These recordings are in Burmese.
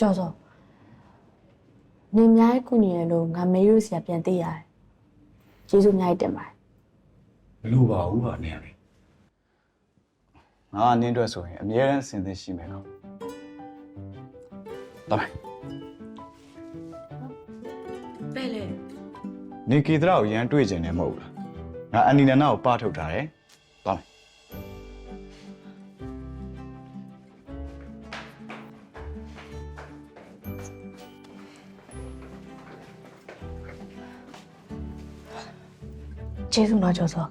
ကြော်စောနေအများကြီးကုညီရလို့ငါမေရုစီကပြန်သိရတယ်ကျေးဇူးအများကြီးတင်ပါတယ်မလို့ပါဘူးဟာနေရလေငါကနင်းအတွက်ဆိုရင်အမြဲတမ်းစင်သင်ရှိမယ်နော်တော်မယ်ပဲလေနေကေတရာကိုရန်တွေ့ကျင်တယ်မဟုတ်ဘူးလားငါအန်နီနနာကိုပထုတ်ထားတယ်တော်မ ကျေးဇူးတော့ကြော်စော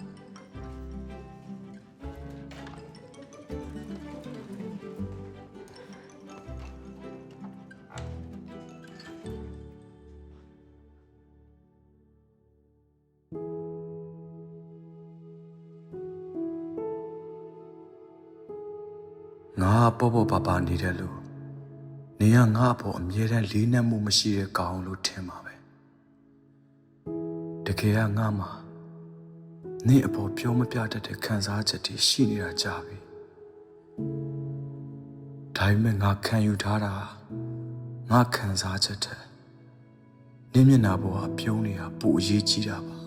ငါကပေါ့ပေါ့ပါပါနေတဲ့လူနေကငါ့အဖို့အမြဲတမ်းလေးနက်မှုမရှိတဲ့ကောင်လို့ထင်ပါပဲတကယ်ကငါမှာ နေအဖို့ပြောမပြတတ်တဲ့ခံစားချက်တွေရှိနေတာကြာပြီဒါပေမဲ့ငါခံယူထားတာငါခံစားချက်တဲ့နေမျက်နှာပေါ်ကပြုံးနေတာပိုအရေးကြီးတာပါ